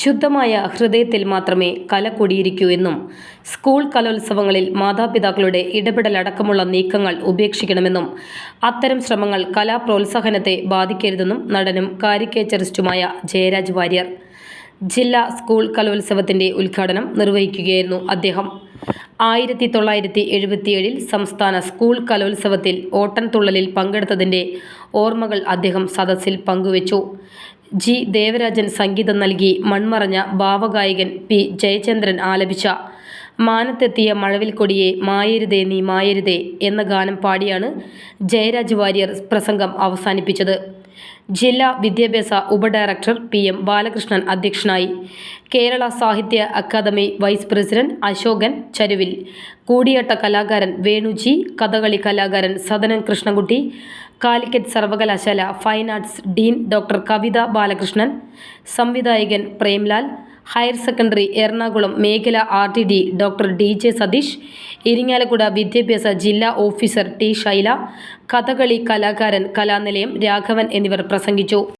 ശുദ്ധമായ ഹൃദയത്തിൽ മാത്രമേ കല കൊടിയിരിക്കൂ എന്നും സ്കൂൾ കലോത്സവങ്ങളിൽ മാതാപിതാക്കളുടെ ഇടപെടലടക്കമുള്ള നീക്കങ്ങൾ ഉപേക്ഷിക്കണമെന്നും അത്തരം ശ്രമങ്ങൾ കലാപ്രോത്സാഹനത്തെ ബാധിക്കരുതെന്നും നടനും കാരിക്കേച്ചറിസ്റ്റുമായ ജയരാജ് വാര്യർ ജില്ലാ സ്കൂൾ കലോത്സവത്തിന്റെ ഉദ്ഘാടനം നിർവഹിക്കുകയായിരുന്നു അദ്ദേഹം. ആയിരത്തി തൊള്ളായിരത്തി എഴുപത്തിയേഴിൽ സംസ്ഥാന സ്കൂൾ കലോത്സവത്തിൽ ഓട്ടൻതുള്ളലിൽ പങ്കെടുത്തതിന്റെ ഓർമ്മകൾ അദ്ദേഹം സദസ്സിൽ പങ്കുവച്ചു. ജി ദേവരാജൻ സംഗീതം നൽകി മൺമറഞ്ഞ ഭാവഗായകൻ പി ജയചന്ദ്രൻ ആലപിച്ച മാനത്തെത്തിയ മഴവിൽ കൊടിയെ മായരുതേ നീ മായരുതേ എന്ന ഗാനം പാടിയാണ് ജയരാജ് വാര്യർ പ്രസംഗം അവസാനിപ്പിച്ചത്. ജില്ലാ വിദ്യാഭ്യാസ ഉപഡയറക്ടർ പി എം ബാലകൃഷ്ണൻ അധ്യക്ഷനായി. Kerala Sahitya Akademi vice president Ashokan Charuvil. കൂടിയാട്ട കലാകാരൻ വേണുജി കഥകളി കലാകാരൻ സദനൻ കൃഷ്ണകുട്ടി കാലിക്കറ്റ് സർവകലാശാല fine arts dean doctor Kavitha Balakrishnan സംവിധായകൻ പ്രേംലാൽ ഹയർ സെക്കൻഡറി എറണാകുളം മേഖല R doctor D J Satheesh Irinjalakuda വിദ്യാഭ്യാസ ജില്ലാ ഓഫീസർ ടി ശൈല കഥകളി കലാകാരൻ കലാനിലയം രാഘവൻ എന്നിവർ പ്രസംഗിച്ചു.